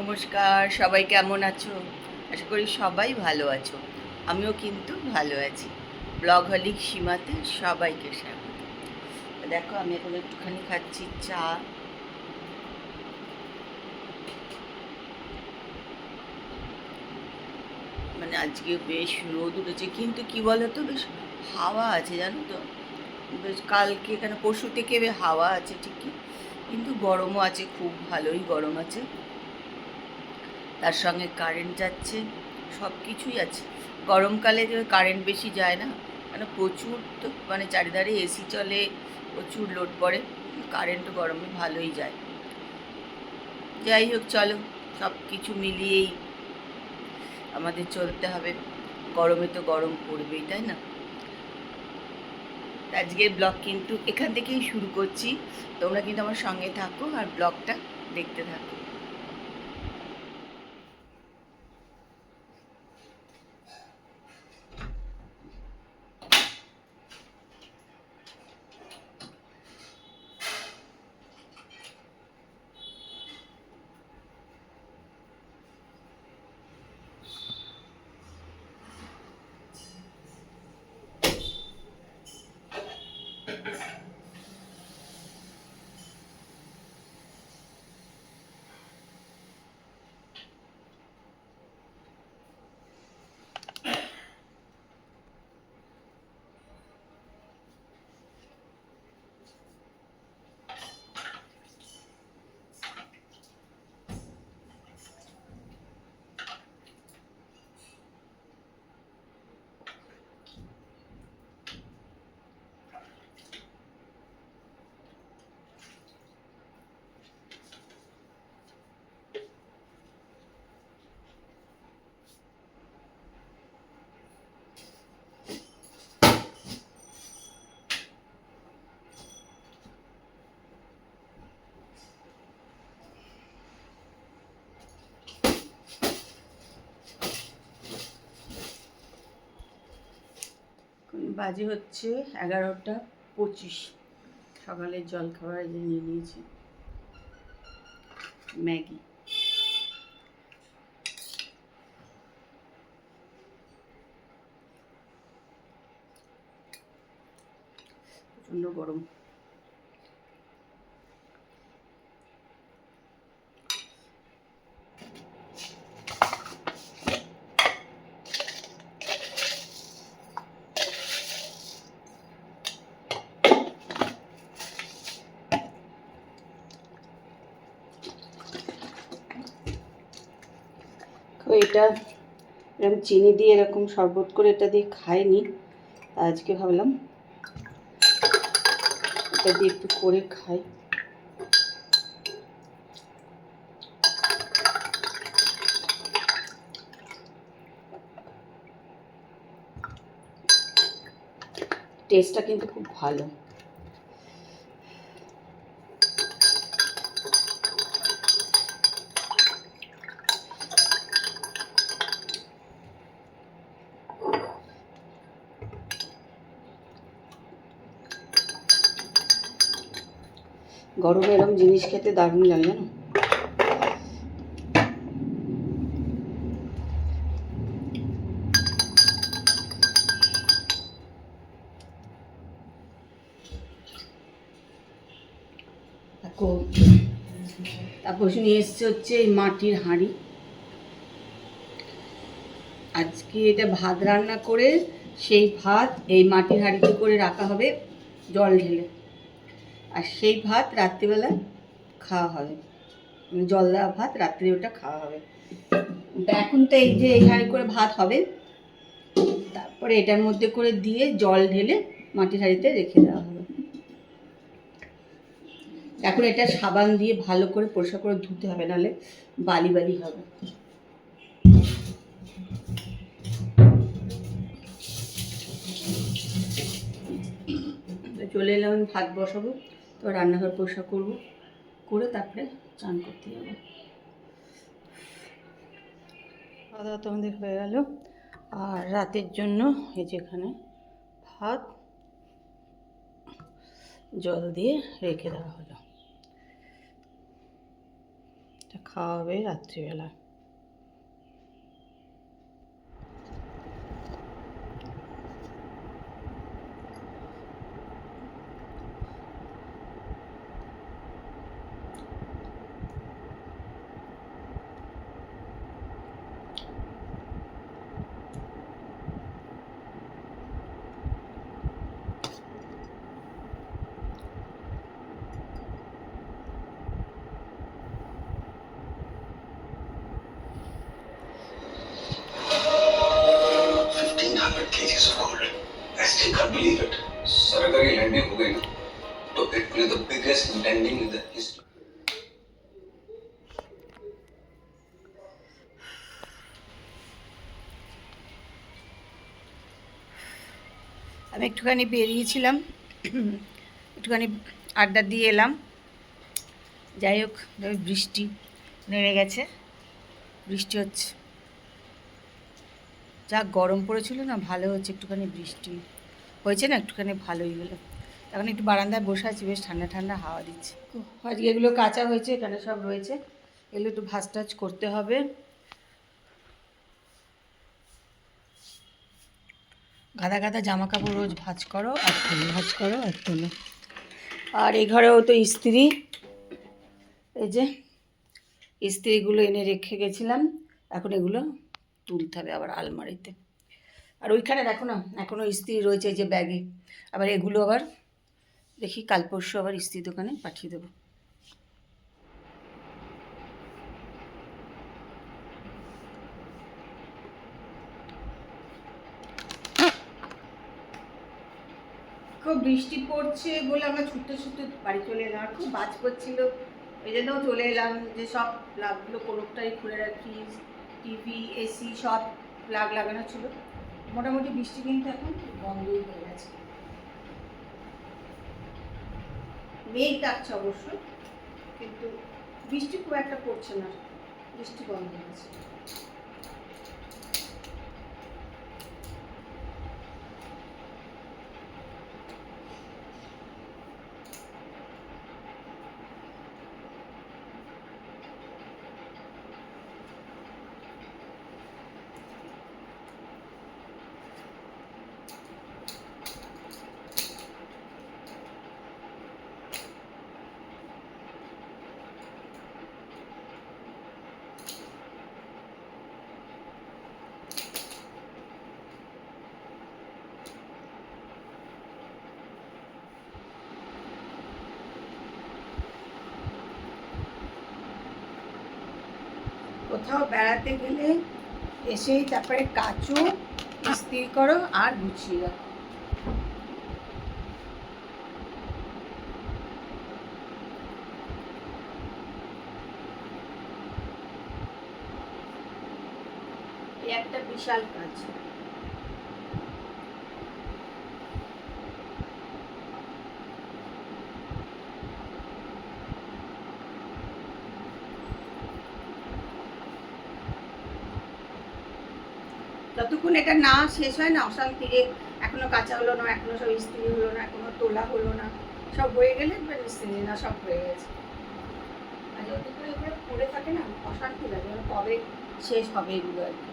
নমস্কার, সবাই কেমন আছো? আশা করি সবাই ভালো আছো। আমিও কিন্তু ভালো আছি। ব্লগ হলিক সীমাতে সবাইকে স্বাগত। দেখো, আমি এখন একটুখানি খাচ্ছি চা। মানে আজকে বেশ রোদ উঠেছে, কিন্তু কি বলতো, বেশ হাওয়া আছে, জানো তো? বেশ কালকে এখানে পরশু থেকে হাওয়া আছে ঠিকই, কিন্তু গরমও আছে, খুব ভালোই গরম আছে। তার সঙ্গে কারেন্ট যাচ্ছে সব কিছুই আছে। গরমকালে যে কারেন্ট বেশি যায় না মানে প্রচুর তো মানে চারিধারে এসি চলে, প্রচুর লোড পড়ে কারেন্টও গরমে ভালোই যায়। যাই হোক, চলো সব কিছু মিলিয়েই আমাদের চলতে হবে। গরমে তো গরম পড়বেই, তাই না? আজকের ব্লগ কিন্তু এখান থেকেই শুরু করছি। তোমরা কিন্তু আমার সঙ্গে থাকো আর ব্লগটা দেখতে থাকো এখন বাজে হচ্ছে এগারোটা পঁচিশ। সকালের জলখাবার যে নিয়ে নিয়েছি। ম্যাগি। প্রচণ্ড গরম তো এটা এরকম চিনি দিয়ে এরকম শরবত করে এটা দিয়ে খাইনি। আজকে ভাবলাম এটা দিয়ে একটু করে খাই। টেস্টটা কিন্তু খুব ভালো। গরমে এরকম জিনিস খেতে দারুণ লাগে না দেখো, তারপর নিয়ে এসছে হচ্ছে এই মাটির হাঁড়ি। আজকে এটা ভাত রান্না করে সেই ভাত এই মাটির হাঁড়িতে করে রাখা হবে জল ঢেলে। আর সেই ভাত রাত্রিবেলা খাওয়া হবে। মানে জল দেওয়া ভাত, রাত্রে ওটা খাওয়া হবে। এখন তো এই যে এই করে ভাত হবে, তারপরে এটার মধ্যে করে দিয়ে জল ঢেলে মাটির হাঁড়িতে রেখে দেওয়া হবে। এখন এটা সাবান দিয়ে ভালো করে পরিষ্কার করে ধুতে হবে, নাহলে বালি বালি হবে। চলে এলাম, ভাত বসাবো। তো রান্নাঘর পরিষ্কার করব। করে তারপরে চান করতে যাব। খাওয়া দাওয়া আমাদের হয়ে গেল। আর রাতের জন্য এই যেখানে ভাত, জল দিয়ে রেখে দেওয়া হলো। খাওয়া হবে রাত্রিবেলা। আমি একটুখানি বেরিয়েছিলাম, একটুখানি আড্ডা দিয়ে এলাম। যাই হোক বৃষ্টি নেমে গেছে। বৃষ্টি হচ্ছে। যা গরম পড়েছিল না, ভালো হচ্ছে, একটুখানি বৃষ্টি। হয়েছে না একটুখানি ভালোই হলো। এখন একটু বারান্দায় বসে আছি, বেশ ঠান্ডা ঠান্ডা হাওয়া দিচ্ছে। আজকে এগুলো কাঁচা হয়েছে, এখানে সব রয়েছে। এগুলো একটু ভাজ টাজ করতে হবে। গাদা গাদা জামা কাপড় রোজ ভাজ করো আর তোলো ভাজ করো আর তোলো। আর এই ঘরেও তো ইস্ত্রি। এই যে ইস্ত্রিগুলো এনে রেখে গেছিলাম, এখন এগুলো তুলতে হবে আবার আলমারিতে। আর ওইখানে দেখো না এখনও ইস্ত্রি রয়েছে যে ব্যাগে। আবার এগুলো আবার দেখি কাল পরশু আবার ইস্ত্রি দোকানে পাঠিয়ে দেবো। খুব বৃষ্টি পড়ছে বলে আমরা ছুটতে ছুটতে বাড়ি চলে এলাম। আর খুব বাজ করছিল এই জন্য চলে এলাম যে সব প্লাগগুলো কোনোটাই খুলে রাখি টিভি এসি সব প্লাগ লাগানো ছিল। মোটামুটি বৃষ্টি কিন্তু এখন বন্ধই হয়ে গেছে। মেঘ ডাকছে অবশ্য, কিন্তু বৃষ্টি খুব একটা পড়ছে না। বৃষ্টি বন্ধ হয়ে কোথাও বেড়াতে গেলে এসেই তারপরে কাচো স্থির করো আর গুছিয়ে রাখো। একটা বিশাল কাজ। যতক্ষণ এটা না শেষ হয় না অশান্তিরে এখনও কাঁচা হলো না, এখনও সব ইস্ত্রি হলো না, এখনও তোলা হলো না, সব হয়ে গেলে ইস্ত্রি না, সব হয়ে গেছে। আর যতক্ষণ এগুলো পড়ে থাকে না, অশান্তি লাগে কবে শেষ হবে এগুলো আর কি।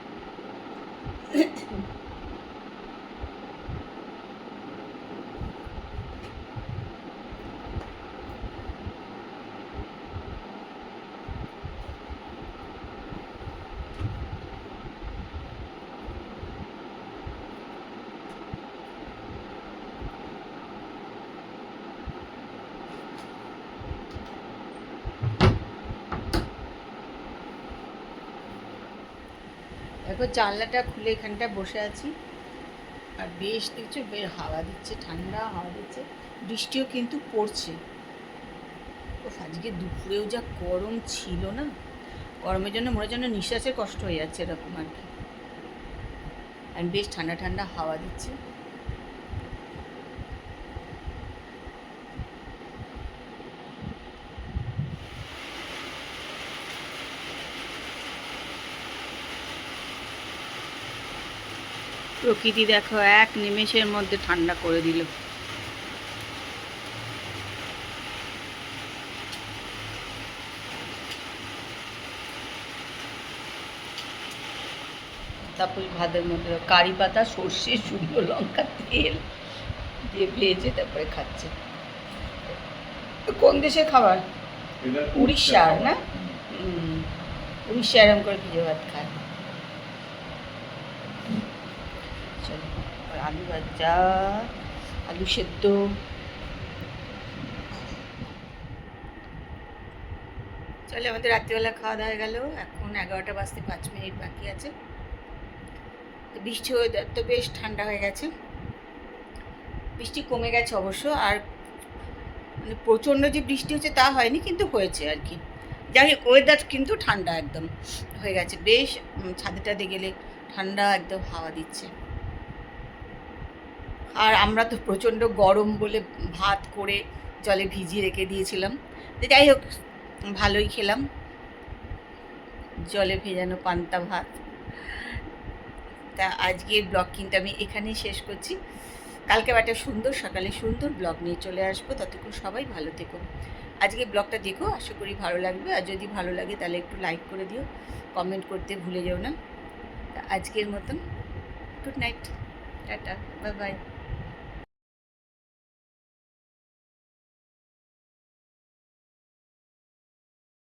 দেখো জানলাটা খুলে এখানটা বসে আছি। আর বেশ দেখছ, বেশ হাওয়া দিচ্ছে, ঠান্ডা হাওয়া দিচ্ছে। বৃষ্টিও কিন্তু পড়ছে। ও আজকে দুপুরেও যা গরম ছিল না। গরমের জন্য মনে জন্য নিঃশ্বাসের কষ্ট হয়ে যাচ্ছে এরকম আর কি। আর বেশ ঠান্ডা ঠান্ডা হাওয়া দিচ্ছে। প্রকৃতি দেখো এক নিমেষের মধ্যে ঠান্ডা করে দিল। তারপর ভাতের মধ্যে কারি পাতা সর্ষে শুকনো লঙ্কা তেল দিয়ে ভেজে তারপরে খাচ্ছে। কোন দেশের খাবার? উড়িষ্যার না? উড়িষ্যা এরম করে ভিজে ভাত খায় চলো আর আলু ভাজা, আলু সেদ্ধ। চলে, আমাদের রাত্রিবেলা খাওয়া দাওয়া গেল। এখন এগারোটা বাজতে পাঁচ মিনিট বাকি আছে। তো বৃষ্টি ওয়েদার তো বেশ ঠান্ডা হয়ে গেছে। বৃষ্টি কমে গেছে অবশ্য, আর মানে প্রচণ্ড যে বৃষ্টি হচ্ছে তা হয়নি, কিন্তু হয়েছে আর কি। যাই হোক ওয়েদার কিন্তু ঠান্ডা একদম। হয়ে গেছে। বেশ ছাদে টাদে গেলে ঠান্ডা একদম হাওয়া দিচ্ছে। আর আমরা তো প্রচণ্ড গরম বলে ভাত করে জলে ভিজিয়ে রেখে দিয়েছিলাম। তো যাই হোক, ভালোই খেলাম। জলে ভেজানো পান্তা ভাত। তা আজকের ব্লগ কিন্তু আমি এখানেই শেষ করছি। কালকে একটা সুন্দর সকালে সুন্দর ব্লগ নিয়ে চলে আসব। ততক্ষণ সবাই ভালো থেকো। আজকে ব্লগটা দেখো, আশা করি ভালো লাগবে। আর যদি ভালো লাগে তাহলে একটু লাইক করে দিও, কমেন্ট করতে ভুলে যেও না। আজকের মতন, good night, tata, bye by.